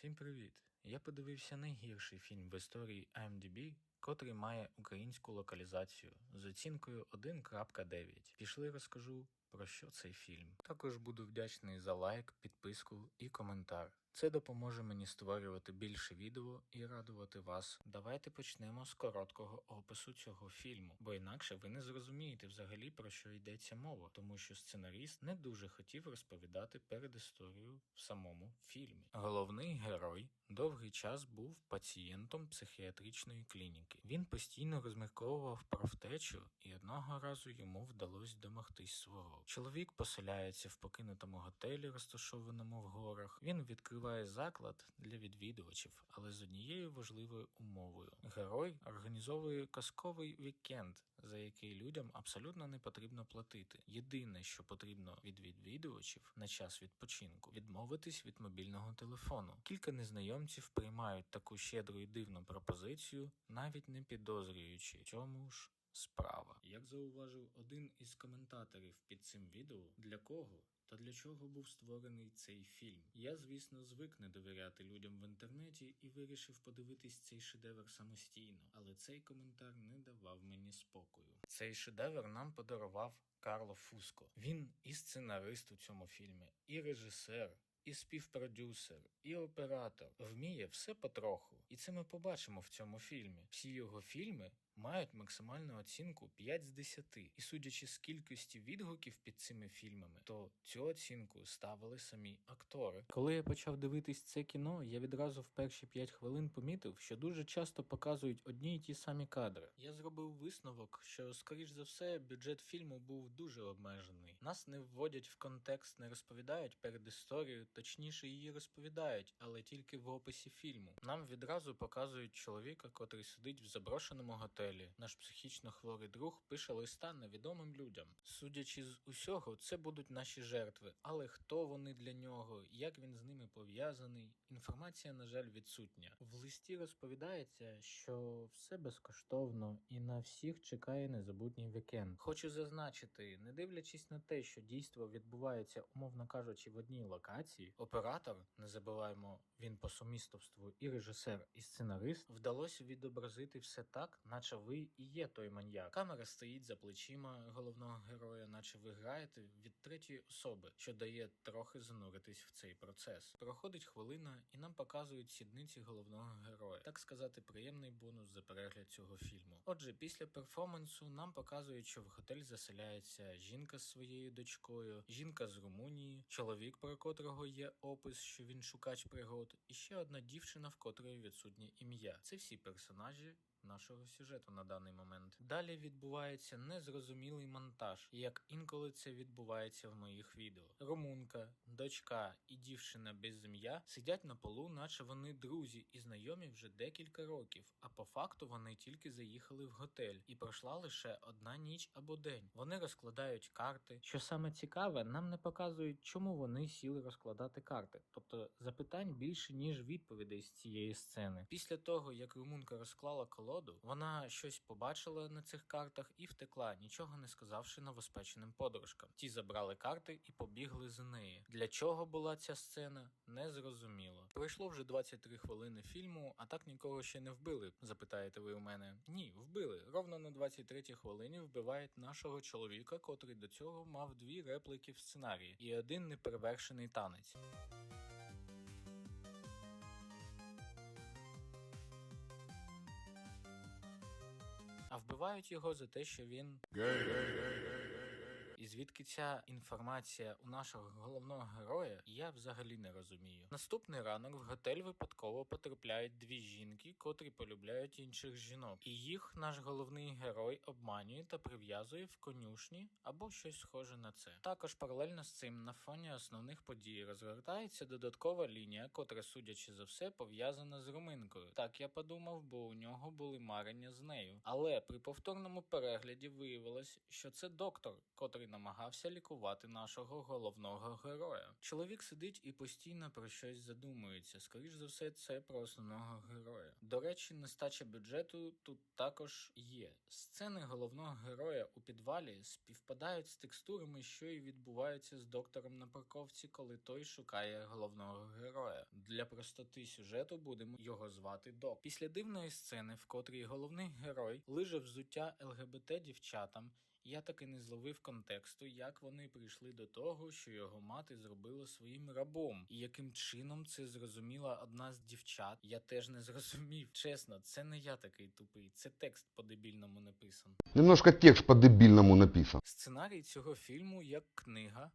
Всім привіт! Я подивився найгірший фільм в історії IMDb, котрий має українську локалізацію з оцінкою 1.9. Пішли розкажу про що цей фільм. Також буду вдячний за лайк, підписку і коментар. Це допоможе мені створювати більше відео і радувати вас. Давайте почнемо з короткого опису цього фільму, бо інакше ви не зрозумієте взагалі про що йдеться мова, тому що сценаріст не дуже хотів розповідати перед історією в самому фільмі. Головний герой довгий час був пацієнтом психіатричної клініки. Він постійно розмірковував про втечу, і одного разу йому вдалося домогтись свого. Чоловік поселяється в покинутому готелі, розташованому в горах. Він відкриває заклад для відвідувачів, але з однією важливою умовою. Герой організовує казковий вікенд, за який людям абсолютно не потрібно платити. Єдине, що потрібно від відвідувачів на час відпочинку, відмовитись від мобільного телефону. Кілька незнайомців приймають таку щедру і дивну пропозицію, навіть не підозрюючи, чому ж. Справа, як зауважив один із коментаторів під цим відео, для кого та для чого був створений цей фільм? Я, звісно, звик не довіряти людям в інтернеті і вирішив подивитись цей шедевр самостійно, але цей коментар не давав мені спокою. Цей шедевр нам подарував Карло Фуско. Він і сценарист у цьому фільмі, і режисер. І співпродюсер, і оператор вміє все потроху, і це ми побачимо в цьому фільмі. Всі його фільми мають максимальну оцінку 5 з 10. І судячи з кількості відгуків під цими фільмами, то цю оцінку ставили самі актори. Коли я почав дивитись це кіно, я відразу в перші 5 хвилин помітив, що дуже часто показують одні й ті самі кадри. Я зробив висновок, що, скоріш за все, бюджет фільму був дуже обмежений. Нас не вводять в контекст, не розповідають перед історією, точніше її розповідають, але тільки в описі фільму. Нам відразу показують чоловіка, котрий сидить в заброшеному готелі. Наш психічно хворий друг пише листа невідомим людям. Судячи з усього, це будуть наші жертви, але хто вони для нього, як він з ними пов'язаний, інформація, на жаль, відсутня. В листі розповідається, що все безкоштовно і на всіх чекає незабутній вікенд. Хочу зазначити, не дивлячись на те, що дійство відбувається, умовно кажучи, в одній локації, оператор, не забуваємо, він по сумістовству і режисер, і сценарист, вдалося відобразити все так, наче ви і є той маньяк. Камера стоїть за плечима головного героя, наче ви граєте від третьої особи, що дає трохи зануритись в цей процес. Проходить хвилина, і нам показують сідниці головного героя. Так сказати, приємний бонус за перегляд цього фільму. Отже, після перформансу нам показують, що в готель заселяється жінка з своєю дочкою, жінка з Румунії, чоловік, про котрого є опис, що він шукач пригод, і ще одна дівчина, в котрої відсутнє ім'я. Це всі персонажі. Нашого сюжету на даний момент далі відбувається незрозумілий монтаж, як інколи це відбувається в моїх відео. Румунка, дочка і дівчина без ім'я сидять на полу, наче вони друзі і знайомі вже декілька років. А по факту вони тільки заїхали в готель, і пройшла лише одна ніч або день. Вони розкладають карти. Що саме цікаве, нам не показують, чому вони сіли розкладати карти. Тобто запитань більше ніж відповідей з цієї сцени. Після того як румунка розклала колоду, вона щось побачила на цих картах і втекла, нічого не сказавши новоспеченим подружкам. Ті забрали карти і побігли за неї. Для чого була ця сцена? Не зрозуміло. Пройшло вже 23 хвилини фільму, а так нікого ще не вбили. Запитаєте ви у мене? Ні, вбили. Ровно на 23 хвилині вбивають нашого чоловіка, котрий до цього мав дві репліки в сценарії і один неперевершений танець. А вбивають його за те, що він. І звідки ця інформація у нашого головного героя, я взагалі не розумію. Наступний ранок в готель випадково потрапляють дві жінки, котрі полюбляють інших жінок, і їх наш головний герой обманює та прив'язує в конюшні або щось схоже на це. Також паралельно з цим на фоні основних подій розгортається додаткова лінія, котра, судячи за все, пов'язана з руминкою. Так я подумав, бо у нього були марення з нею. Але при повторному перегляді виявилось, що це доктор, котрий намагався лікувати нашого головного героя. Чоловік сидить і постійно про щось задумується. Скоріш за все, це про основного героя. До речі, нестача бюджету тут також є. Сцени головного героя у підвалі співпадають з текстурами, що і відбуваються з доктором на парковці, коли той шукає головного героя. Для простоти сюжету будемо його звати Док. Після дивної сцени, в котрій головний герой лиже взуття ЛГБТ дівчатам. Я таки не зловив контексту, як вони прийшли до того, що його мати зробила своїм рабом, і яким чином це зрозуміла одна з дівчат. Я теж не зрозумів. Чесно, це не я такий тупий, це текст по-дебільному написан. Немножко текст по-дебильному написан. Сценарій цього фільму як книга,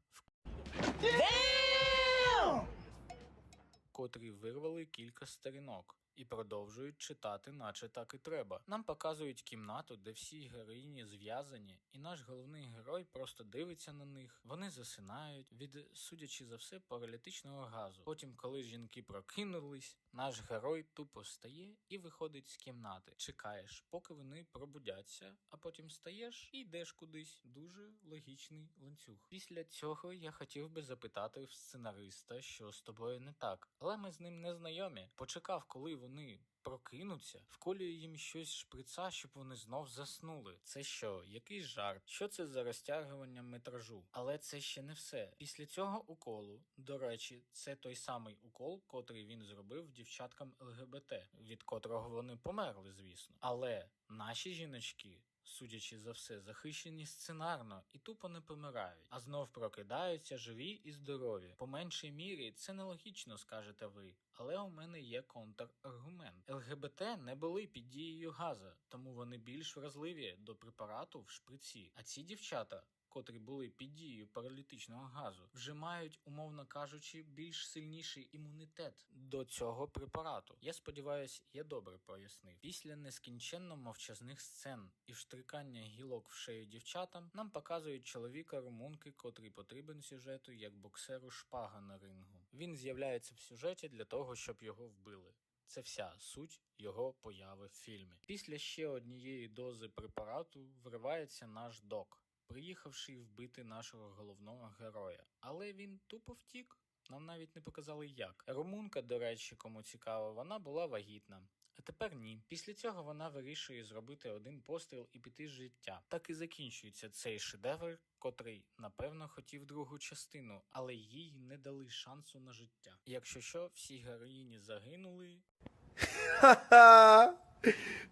в котрі вирвали кілька сторінок. І продовжують читати, наче так і треба. Нам показують кімнату, де всі героїні зв'язані, і наш головний герой просто дивиться на них. Вони засинають від, судячи за все, паралітичного газу. Потім, коли жінки прокинулись, наш герой тупо стає і виходить з кімнати. Чекаєш, поки вони пробудяться, а потім стаєш і йдеш кудись. Дуже логічний ланцюг. Після цього я хотів би запитати в сценариста, що з тобою не так, але ми з ним не знайомі. Почекав, коли вони прокинуться, вколює їм щось шприца, щоб вони знов заснули. Це що, який жарт? Що це за розтягування метражу? Але це ще не все. Після цього уколу, до речі, це той самий укол, котрий він зробив дівчаткам ЛГБТ, від котрого вони померли, звісно. Але наші жіночки. Судячи за все, захищені сценарно і тупо не помирають, а знов прокидаються живі і здорові. По меншій мірі це нелогічно, скажете ви. Але у мене є контраргумент. ЛГБТ не були під дією газа, тому вони більш вразливі до препарату в шприці. А ці дівчата. Котрі були під дією паралітичного газу, вже мають, умовно кажучи, більш сильніший імунітет до цього препарату. Я сподіваюся, я добре пояснив. Після нескінченно мовчазних сцен і вштрикання гілок в шею дівчатам нам показують чоловіка румунки, котрий потрібен сюжету як боксеру шпага на рингу. Він з'являється в сюжеті для того, щоб його вбили. Це вся суть його появи в фільмі. Після ще однієї дози препарату вривається наш док, приїхавши вбити нашого головного героя. Але він тупо втік. Нам навіть не показали як. Румунка, до речі, кому цікаво, вона була вагітна. А тепер ні. Після цього вона вирішує зробити один постріл і піти з життя. Так і закінчується цей шедевр, котрий, напевно, хотів другу частину, але їй не дали шансу на життя. Якщо що, всі героїні загинули,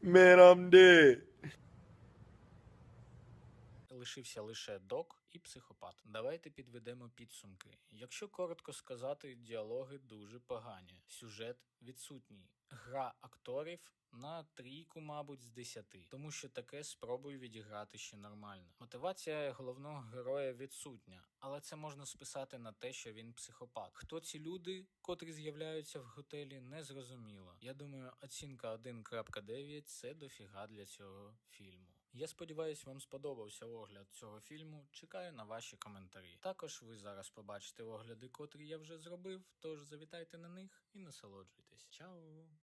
Man, I'm dead. Лишився лише док і психопат. Давайте підведемо підсумки. Якщо коротко сказати, діалоги дуже погані, сюжет відсутній, гра акторів. На трійку, мабуть, з десяти, тому що таке спробую відіграти ще нормально. Мотивація головного героя відсутня, але це можна списати на те, що він психопат. Хто ці люди, котрі з'являються в готелі, не зрозуміло. Я думаю, оцінка 1.9 це дофіга для цього фільму. Я сподіваюся, вам сподобався огляд цього фільму. Чекаю на ваші коментарі. Також ви зараз побачите огляди, котрі я вже зробив. Тож завітайте на них і насолоджуйтесь. Чао!